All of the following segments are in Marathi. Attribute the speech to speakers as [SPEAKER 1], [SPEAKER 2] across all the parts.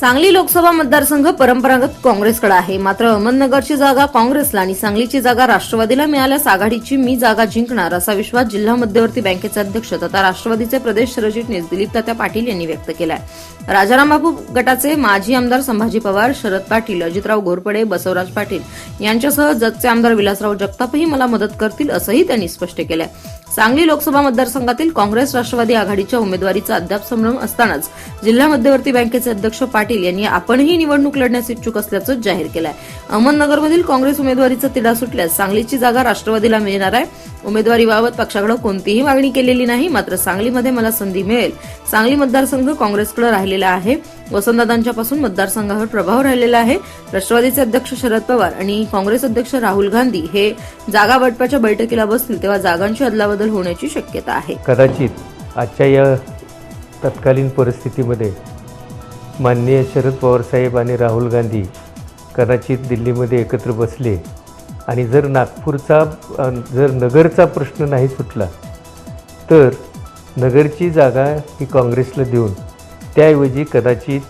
[SPEAKER 1] सांगली लोकसभा मतदारसंघ परंपरागत काँग्रेसकडे आहे. मात्र अहमदनगरची जागा काँग्रेसला आणि सांगलीची जागा राष्ट्रवादीला मिळाल्यास आघाडीची मी जागा जिंकणार असा विश्वास जिल्हा मध्यवर्ती बँकेचे अध्यक्ष तथा राष्ट्रवादीचे प्रदेश सरचिटणीस दिलीप तात्या पाटील यांनी व्यक्त केलाय. राजाराम बापू गटाचे माजी आमदार संभाजी पवार शरद पाटील अजितराव घोरपडे बसवराज पाटील यांच्यासह जतचे आमदार विलासराव जगतापही मला मदत करतील असंही त्यांनी स्पष्ट केलंय. सांगली लोकसभा मतदारसंघातील काँग्रेस राष्ट्रवादी आघाडीच्या उमेदवारीचा अद्याप संभ्रम असतानाच जिल्हा मध्यवर्ती बँकेचे अध्यक्ष पाटील पाटील यांनी आपणही निवडणूक लढण्यास इच्छुक असल्याचं जाहीर केलंय. अहमदनगरमधील काँग्रेस उमेदवारीचा तिढा सुटल्यास सांगलीची जागा राष्ट्रवादीला मिळणार आहे. उमेदवारीबाबत पक्षाकडे कोणतीही मागणी केलेली नाही मात्र सांगलीमध्ये मला संधी मिळेल. सांगली मतदारसंघ काँग्रेसकडे राहिलेला आहे. वसंतदादांच्यापासून मतदारसंघावर प्रभाव राहिलेला आहे. राष्ट्रवादीचे अध्यक्ष शरद पवार आणि काँग्रेस अध्यक्ष राहुल गांधी हे जागा वाटपाच्या बैठकीला बसतील तेव्हा जागांची अदलाबदल होण्याची शक्यता आहे.
[SPEAKER 2] कदाचित आजच्या या तत्कालीन परिस्थितीमध्ये माननीय शरद पवारसाहेब आणि राहुल गांधी कदाचित दिल्लीमध्ये एकत्र बसले. आणि जर नागपूरचा जर नगरचा प्रश्न नाही सुटला तर नगरची जागा ही काँग्रेसला देऊन त्याऐवजी कदाचित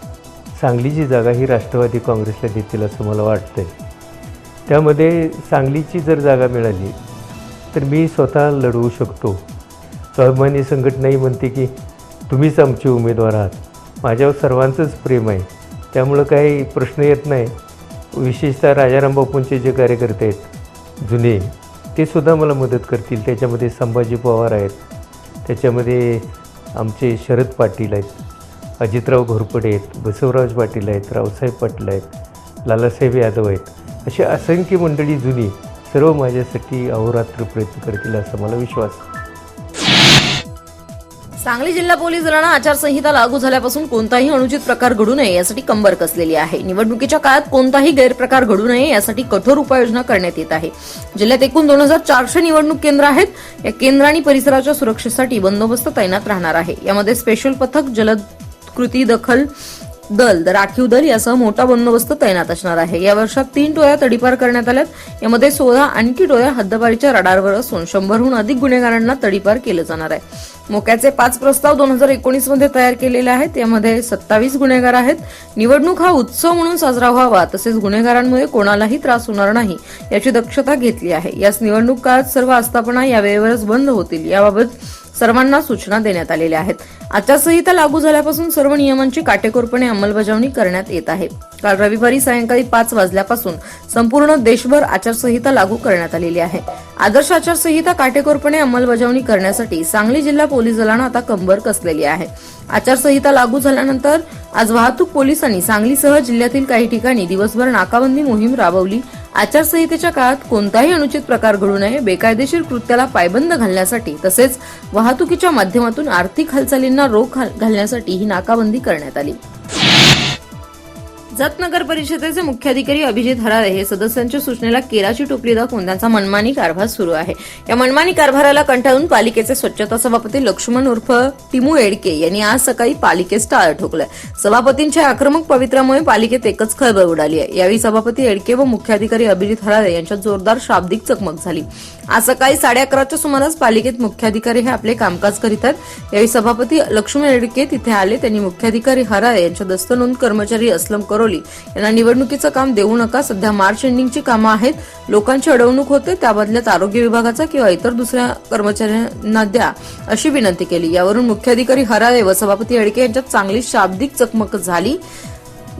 [SPEAKER 2] सांगलीची जागा ही राष्ट्रवादी काँग्रेसला देतील असं मला वाटतं आहे त्यामध्ये सांगलीची जर जागा मिळाली तर मी स्वतः लढवू शकतो. स्वाभिमानी संघटनाही म्हणते की तुम्हीच आमचे उमेदवार आहात. माझ्यावर सर्वांचंच प्रेम आहे. त्यामुळं काही प्रश्न येत नाही. विशेषतः राजाराम बापूंचे जे कार्यकर्ते आहेत जुने ते सुद्धा मला मदत करतील. त्याच्यामध्ये संभाजी पवार आहेत. त्याच्यामध्ये आमचे शरद पाटील आहेत. अजितराव घोरपडे आहेत. बसवराज पाटील आहेत. रावसाहेब पाटील आहेत. लालासाहेब यादव आहेत. अशी असंख्य मंडळी जुनी सर्व माझ्यासाठी अहोरात्र प्रयत्न करतील असा मला विश्वास आहे.
[SPEAKER 1] सांगली जिल्हा पोलीस दलानं आचारसंहिता लागू झाल्यापासून कोणताही अनुचित प्रकार घडू नये यासाठी कंबर कसलेली आहे. निवडणुकीच्या काळात कोणताही गैरप्रकार घडू नये यासाठी कठोर उपाययोजना करण्यात येत आहे. जिल्ह्यात एकूण दोन हजार चारशे निवडणूक केंद्र आहेत. या केंद्र आणि परिसराच्या सुरक्षेसाठी बंदोबस्त तैनात राहणार आहे. यामध्ये स्पेशल पथक जलद कृती दखल दल राखीव दल यासह मोठा बंदोबस्त तैनात असणार आहे. या वर्षात तीन टोळ्या तडीपार करण्यात आल्यात. यामध्ये सोळा आणखी टोळ्या हद्दपारीच्या रडारवर असून शंभरहून अधिक गुन्हेगारांना तडीपार केलं जाणार आहे. मोक्याचे पाच प्रस्ताव दोन हजार एकोणीसमध्ये तयार केलेले आहेत. यामध्ये सत्तावीस गुन्हेगार आहेत. निवडणूक हा उत्सव म्हणून साजरा व्हावा तसेच गुन्हेगारांमुळे कोणालाही त्रास होणार नाही याची दक्षता घेतली आहे. याच निवडणूक काळात सर्व आस्थापना या वेळेवरच बंद होतील. याबाबत सर्वांना सूचना देण्यात आलेल्या आहेत. आचारसंहिता लागू झाल्यापासून सर्व नियमांची काटेकोरपणे अंमलबजावणी करण्यात येत आहे. काल रविवारी सायंकाळी पाच वाजल्यापासून संपूर्ण देशभर आचारसंहिता लागू करण्यात आलेली आहे. आदर्श आचारसंहिता काटेकोरपणे अंमलबजावणी करण्यासाठी सांगली जिल्हा पोलीस दलानं आता कंबर कसलेली आहे. आचारसंहिता लागू झाल्यानंतर आज वाहतूक पोलिसांनी सांगलीसह जिल्ह्यातील काही ठिकाणी दिवसभर नाकाबंदी मोहीम राबवली आचारसंहितेच्या काळात कोणताही अनुचित प्रकार घडू नये बेकायदेशीर कृत्याला पायबंद घालण्यासाठी तसेच वाहतुकीच्या माध्यमातून आर्थिक हालचालींना रोख घाल- घालण्यासाठी ही नाकाबंदी करण्यात आली. जत नगर परिषदेचे मुख्याधिकारी अभिजित हराळे हे सदस्यांच्या सूचनेला केराची टोपली दाखवून त्यांचा मनमानी कारभार सुरू आहे. या मनमानी कारभाराला कंटाळून पालिकेचे स्वच्छता सभापती लक्ष्मण उर्फ टिमू एडके यांनी आज सकाळी पालिकेस टाळं ठोकलंय सभापतींच्या आक्रमक पवित्र्यामुळे पालिकेत एकच खळबळ उडाली आहे. यावेळी सभापती एडके व मुख्याधिकारी अभिजित हराळे यांच्यात जोरदार शाब्दिक चकमक झाली. आज सकाळी साडे अकराच्या सुमारास पालिकेत मुख्याधिकारी हे आपले कामकाज करीत आहेत. यावेळी सभापती लक्ष्मण एडके तिथे आले. त्यांनी मुख्याधिकारी हराळे यांच्या दस्त नोंद कर्मचारी असलम करोली यांना निवडणुकीचं काम देऊ नका. सध्या मार्च एंडिंगची कामं आहेत. लोकांची अडवणूक होते. त्या बदल्यात आरोग्य विभागाचा किंवा इतर दुसऱ्या कर्मचाऱ्यांना द्या अशी विनंती केली. यावरून मुख्याधिकारी हराळे व सभापती अडके यांच्यात चांगली शाब्दिक चकमक झाली.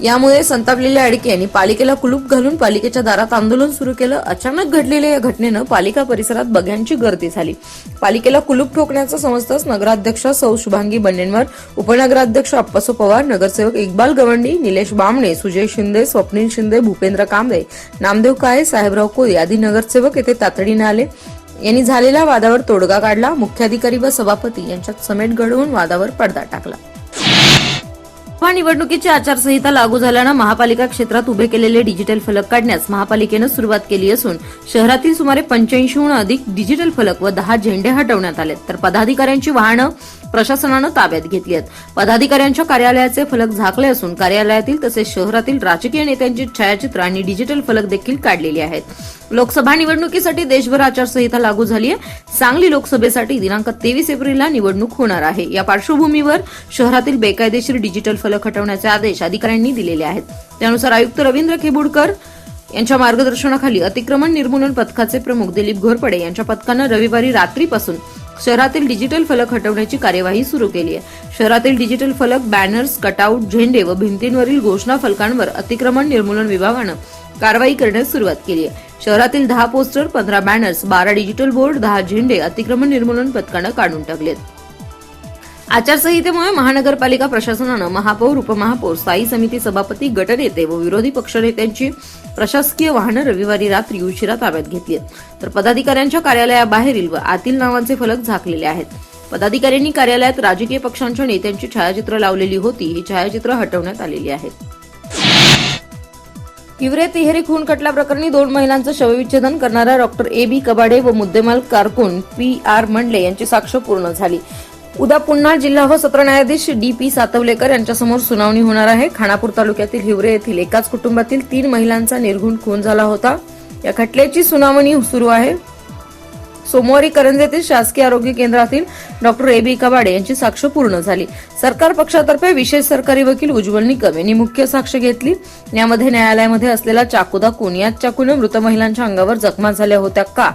[SPEAKER 1] यामुळे संतापलेल्या अडके यांनी पालिकेला कुलूप घालून पालिकेच्या दारात आंदोलन सुरू केलं. अचानक घडलेल्या या घटनेनं पालिका परिसरात बघ्यांची गर्दी झाली. पालिकेला कुलूप ठोकण्याचं समजताच नगराध्यक्ष सौ शुभांगी बन्नेंवर उपनगराध्यक्ष अप्पासो पवार नगरसेवक इक्बाल गवंडी निलेश बामणे सुजय शिंदे स्वप्नील शिंदे भूपेंद्र कांबळे नामदेव काळे साहेबराव कोळी आदी नगरसेवक येथे तातडीने आले. यांनी झालेल्या वादावर तोडगा काढला. मुख्याधिकारी व सभापती यांच्यात समेट घडवून वादावर पडदा टाकला. लोकसभा निवडणुकीची आचारसंहिता लागू झाल्यानं महापालिका क्षेत्रात उभे केलेले डिजिटल फलक काढण्यास महापालिकेनं सुरुवात केली असून शहरातील सुमारे पंच्याऐंशीहून अधिक डिजिटल फलक व दहा झेंडे हटवण्यात आले तर पदाधिकाऱ्यांची वाहनं प्रशासनानं ताब्यात घेतली आहेत. पदाधिकाऱ्यांच्या कार्यालयाचे फलक झाकले असून कार्यालयातील तसेच शहरातील राजकीय नेत्यांची छायाचित्र आणि डिजिटल फलक देखील काढलेली आहेत. लोकसभा निवडणुकीसाठी देशभर आचारसंहिता लागू झाली आहे. सांगली लोकसभेसाठी दिनांक तेवीस एप्रिलला निवडणूक होणार आहे. या पार्श्वभूमीवर शहरातील बेकायदेशीर डिजिटल फलक हटवण्याचे आदेश अधिकाऱ्यांनी दिलेले आहेत. त्यानुसार आयुक्त रवींद्र खेबुडकर यांच्या मार्गदर्शनाखाली अतिक्रमण निर्मूलन पथकाचे प्रमुख दिलीप घोरपडे यांच्या पथकानं रविवारी रात्रीपासून शहरातील डिजिटल फलक हटवण्याची कार्यवाही सुरू केली आहे. शहरातील डिजिटल फलक बॅनर्स कटआउट झेंडे व भिंतींवरील घोषणा फलकांवर अतिक्रमण निर्मूलन विभागानं कारवाई करण्यास सुरुवात केली आहे. शहरातील दहा पोस्टर पंधरा बॅनर्स बारा डिजिटल बोर्ड दहा झेंडे अतिक्रमण निर्मूलन पथकानं काढून टाकलेत. आचारसंहितेमुळे महानगरपालिका प्रशासनानं महापौर उपमहापौर स्थायी समिती सभापती गटनेते व विरोधी पक्षनेत्यांची प्रशासकीय वाहनं रविवारी रात्री उशिरा ताब्यात घेतली आहेत. तर पदाधिकाऱ्यांच्या कार्यालयाबाहेरील व आतील नावांचे फलक झाकलेले आहेत. पदाधिकाऱ्यांनी कार्यालयात राजकीय पक्षांच्या नेत्यांची छायाचित्र लावलेली होती. ही छायाचित्र हटवण्यात आलेली आहेत हिवरे तिहेरी खून खटला प्रकरणी दोन महिलांचं शवविच्छेदन करणाऱ्या डॉक्टर ए बी कबाडे व मुद्देमाल कारकून पी आर मंडले यांची साक्ष पूर्ण झाली. उद्या पुन्हा जिल्हा व सत्र न्यायाधीश डी पी सातवलेकर यांच्यासमोर सुनावणी होणार आहे. खानापूर तालुक्यातील हिवरे येथील एकाच कुटुंबातील तीन महिलांचा निर्घुण खून झाला होता. या खटल्याची सुनावणी सुरू आहे. सोमवारी करंज येथील शासकीय आरोग्य केंद्रातील डॉक्टर ए बी कबाडे यांची साक्ष पूर्ण झाली. सरकार पक्षातर्फे विशेष सरकारी वकील उज्ज्वल निकम यांनी मुख्य साक्ष घेतली. यामध्ये न्यायालयामध्ये असलेला चाकू दाखवून याच चाकूने मृत महिलांच्या अंगावर जखमा झाल्या होत्या का?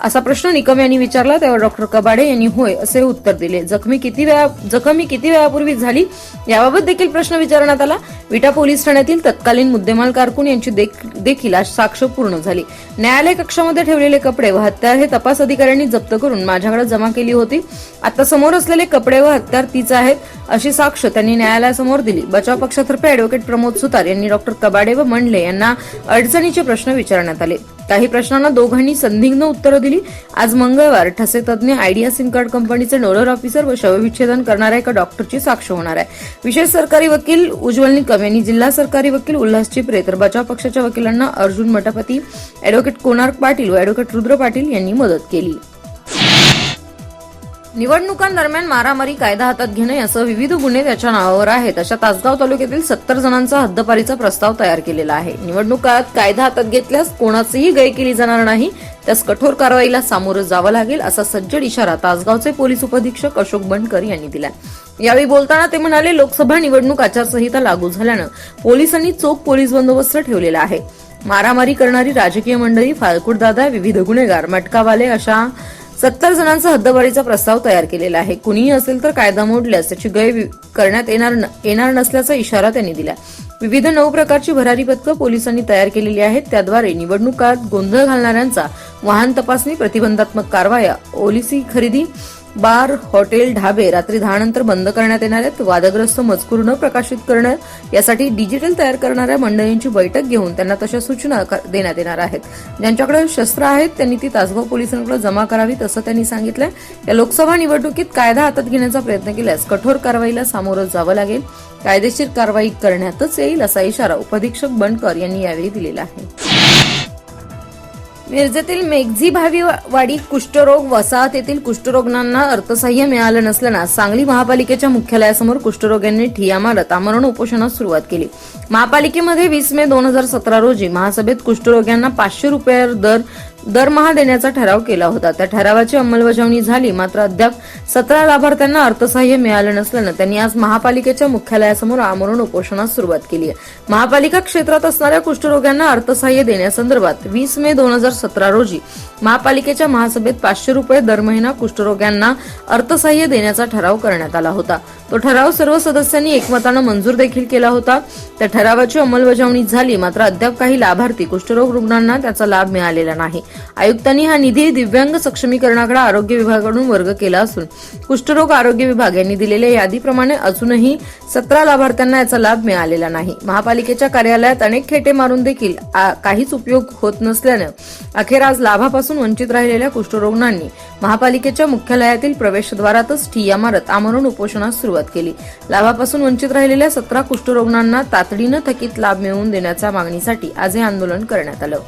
[SPEAKER 1] असा प्रश्न निकम यांनी विचारला तेव्हा डॉक्टर कबाडे यांनी होय असे उत्तर दिले. जखमी किती वेळा जखमी किती वेळापूर्वी झाली? याबाबत देखील प्रश्न विचारण्यात आला. विटा पोलीस ठाण्यातील तत्कालीन मुद्देमाल कारकून यांची देख- देखील आज साक्ष पूर्ण झाली. न्यायालय कक्षामध्ये ठेवलेले कपडे व हत्यार हे तपास अधिकाऱ्यांनी जप्त करून माझ्याकडे जमा केली होती. आता समोर असलेले कपडे व हत्यार तीच आहेत अशी साक्ष त्यांनी न्यायालयासमोर दिली. बचाव पक्षातर्फे अॅडव्होकेट प्रमोद सुतार यांनी डॉक्टर कबाडे व मंडले यांना अडचणीचे प्रश्न विचारण्यात आले. काही प्रश्नांना दोघांनी संदिग्ध उत्तरं दिली. आज मंगळवार ठसे तज्ज्ञ आयडिया सिम कार्ड कंपनीचे नोडल ऑफिसर व शवविच्छेदन करणाऱ्या एका डॉक्टरची साक्ष होणार आहे. विशेष सरकारी वकील उज्ज्वल निकम यांनी जिल्हा सरकारी वकील उल्हास चिपरे तर बचाव पक्षाच्या वकिलांना अर्जुन मठपती अॅडव्होकेट कोणार्क पाटील व अॅडव्होकेट रुद्र पाटील यांनी मदत केली. निवडणुकांदरम्यान मारामारी कायदा हातात घेणे असं विविध गुन्हे त्याच्या नावावर आहेत. अशा तासगाव तालुक्यातील सत्तर जणांचा हद्दपारीचा प्रस्ताव तयार केलेला आहे. निवडणूक काळात कायदा हातात घेतल्यास कोणाचीही गय केली जाणार नाही. त्यास कठोर कारवाईला सामोरं जावं लागेल असा सज्जड इशारा तासगावचे पोलीस उपअधीक्षक अशोक बनकर यांनी दिला यावेळी बोलताना ते म्हणाले लोकसभा निवडणूक आचारसंहिता लागू झाल्यानं पोलिसांनी चोख पोलीस बंदोबस्त ठेवलेला आहे. मारामारी करणारी राजकीय मंडळी फाळकुट दादा विविध गुन्हेगार मटकावाले अशा सत्तर जणांचा हद्दवारीचा प्रस्ताव तयार केलेला आहे. कुणीही असेल तर कायदा मोडल्यास त्याची गय करण्यात येणार न- येणार नसल्याचा इशारा त्यांनी दिला. विविध नऊ प्रकारची भरारी पथकं पोलिसांनी तयार केलेली आहेत. त्याद्वारे निवडणूक काळात गोंधळ घालणाऱ्यांचा वाहन तपासणी प्रतिबंधात्मक कारवाया ओलिसी खरेदी बार हॉटेल ढाबे रात्री दहा नंतर बंद करण्यात येणार आहेत. वादग्रस्त मजकूर न प्रकाशित करणं यासाठी डिजिटल तयार करणाऱ्या मंडळींची बैठक घेऊन त्यांना तशा सूचना देण्यात येणार आहेत. ज्यांच्याकडे शस्त्र आहेत त्यांनी ती तासगाव पोलिसांकडे जमा करावीत असं त्यांनी सांगितलंय. या लोकसभा निवडणुकीत कायदा हातात घेण्याचा प्रयत्न केल्यास कठोर कारवाईला सामोरं जावं लागेल. कायदेशीर कारवाई करण्यातच येईल असा इशारा उपअधीक्षक बनकर यांनी यावेळी दिलेला आहे. मिरजेतील मेघझी भावी वाडी कुष्ठरोग वसाहत येथील कुष्ठरोग्णांना अर्थसहाय्य मिळालं नसल्यानं सांगली महापालिकेच्या मुख्यालयासमोर कुष्ठरोग्यांनी ठिया मारत आमरण उपोषणास सुरुवात केली. महापालिकेमध्ये वीस मे दोन हजार सतरा रोजी महासभेत कुष्ठरोग्यांना पाचशे रुपये दर दरमहा देण्याचा ठराव केला होता. त्या ठरावाची अंमलबजावणी झाली मात्र अद्याप सतरा लाभार्थ्यांना अर्थसहाय्य मिळालं नसल्यानं त्यांनी आज महापालिकेच्या मुख्यालयासमोर आमरण उपोषणास सुरुवात केली आहे. महापालिका क्षेत्रात असणाऱ्या कुष्ठरोग्यांना अर्थसहाय्य देण्यासंदर्भात वीस मे दोन हजार सतरा रोजी महापालिकेच्या महासभेत पाचशे रुपये दर महिना कुष्ठरोग्यांना अर्थसहाय्य देण्याचा ठराव करण्यात आला होता. तो ठराव सर्व सदस्यांनी एकमतानं मंजूर देखील केला होता. त्या ठरावाची अंमलबजावणी झाली मात्र अद्याप काही लाभार्थी कुष्ठरोग रुग्णांना त्याचा लाभ मिळालेला नाही. आयुक्तांनी हा निधी दिव्यांग सक्षमीकरणाकडे आरोग्य विभागाकडून वर्ग केला असून कुष्ठरोग आरोग्य विभाग यांनी दिलेल्या यादीप्रमाणे अजूनही सतरा लाभार्थ्यांना याचा लाभ मिळालेला नाही. महापालिकेच्या कार्यालयात अनेक खेटे मारून देखील आ- काहीच उपयोग होत नसल्यानं अखेर आज लाभापासून वंचित राहिलेल्या कुष्ठरुग्णांनी महापालिकेच्या मुख्यालयातील प्रवेशद्वारातच ठिय्या मारत आमरण उपोषणास सुरुवात सुरुवात केली. लाभापासून वंचित राहिलेल्या सतरा कुष्ठरुग्णांना तातडीनं थकीत लाभ मिळवून देण्याच्या मागणीसाठी आज हे आंदोलन करण्यात आलं.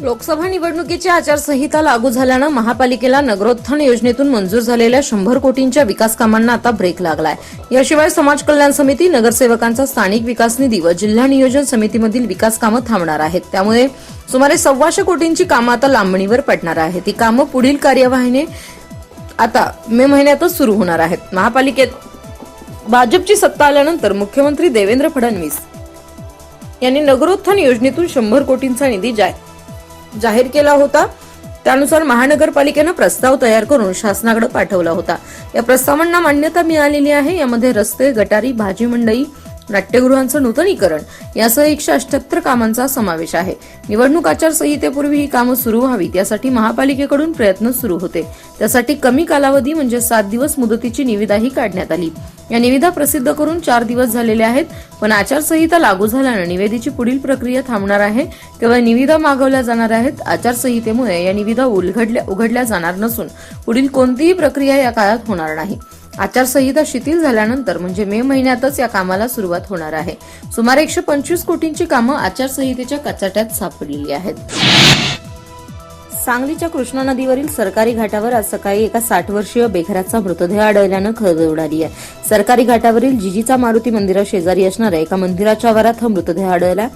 [SPEAKER 1] लोकसभा निवडणुकीची आचारसंहिता लागू झाल्यानं महापालिकेला नगरोत्थान योजनेतून मंजूर झालेल्या शंभर कोटींच्या विकास कामांना आता ब्रेक लागलाय. याशिवाय समाज कल्याण समिती नगरसेवकांचा स्थानिक विकास निधी व जिल्हा नियोजन समितीमधील विकास कामं थांबणार आहेत. त्यामुळे सुमारे सव्वाशे कोटींची कामं आता लांबणीवर पडणार आहेत. ही कामं पुढील कार्यवाहीने आता मे महिन्यातच सुरू होणार आहेत. महापालिकेत भाजपची सत्ता आल्यानंतर मुख्यमंत्री देवेंद्र फडणवीस यांनी नगरोत्थान योजनेतून शंभर कोटींचा निधी जा- जाहीर केला होता. त्यानुसार महानगरपालिकेनं प्रस्ताव तयार करून शासनाकडे पाठवला होता. या प्रस्तावांना मान्यता मिळालेली आहे. यामध्ये रस्ते गटारी भाजी मंडई नाट्यगृहांचं नूतनीकरण यासह एकशे अष्ट्याहत्तर कामांचा समावेश आहे. निवडणूक आचारसंहितेपूर्वी ही कामं सुरू व्हावीत यासाठी महापालिकेकडून प्रयत्न सुरू होते. त्यासाठी कमी कालावधी म्हणजे सात दिवस मुदतीची निविदाही काढण्यात आली. या निविदा प्रसिद्ध करून चार दिवस झालेले आहेत पण आचारसंहिता लागू झाल्यानं निवेदेची पुढील प्रक्रिया थांबणार आहे. केवळ निविदा मागवल्या जाणार आहेत आचारसंहितेमुळे या निविदा उलगडल्या उघडल्या जाणार नसून पुढील कोणतीही प्रक्रिया या काळात होणार नाही. आचारसंहिता शिथिल झाल्यानंतर म्हणजे मे महिन्यातच या कामाला सुरुवात होणार आहे. सुमारे एकशे पंचवीस कोटींची कामं आचारसंहितेच्या कचाट्यात सापडलेली आहेत. सांगलीच्या कृष्णा नदीवरील सरकारी घाटावर आज सकाळी एका साठ वर्षीय बेघराचा मृतदेह आढळल्यानं खळबळ उडाली आहे. सरकारी घाटावरील जिजीचा मारुती मंदिरा शेजारी असणाऱ्या एका मंदिराच्या आवारात हा मृतदेह आढळला.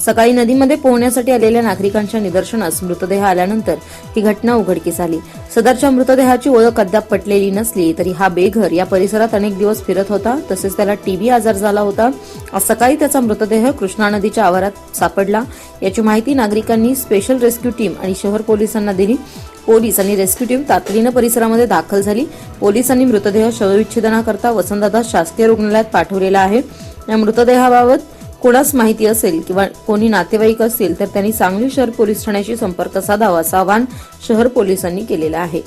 [SPEAKER 1] सकाळी नदीमध्ये पोहण्यासाठी आलेल्या नागरिकांच्या निदर्शनास मृतदेह आल्यानंतर ही घटना उघडकीस आली. सदरच्या मृतदेहाची ओळख अद्याप पटलेली नसली तरी हा बेघर या परिसरात अनेक दिवस फिरत होता. तसेच त्याला टीबी आजार झाला होता. आज सकाळी त्याचा मृतदेह कृष्णा नदीच्या आवारात सापडला. याची माहिती नागरिकांनी स्पेशल रेस्क्यू टीम आणि शहर पोलिसांना दिली. पोलीस आणि रेस्क्यू टीम तातडीनं परिसरामध्ये दाखल झाली. पोलिसांनी मृतदेह शवविच्छेदनाकरता वसंतदादा शासकीय रुग्णालयात पाठवलेला आहे. या मृतदेहाबाबत कोणास माहिती असेल किंवा कोणी नातेवाईक असतील तर त्यांनी सांगली शहर पोलीस ठाण्याशी संपर्क साधावा असं आवाहन शहर पोलिसांनी केलेलं आहे.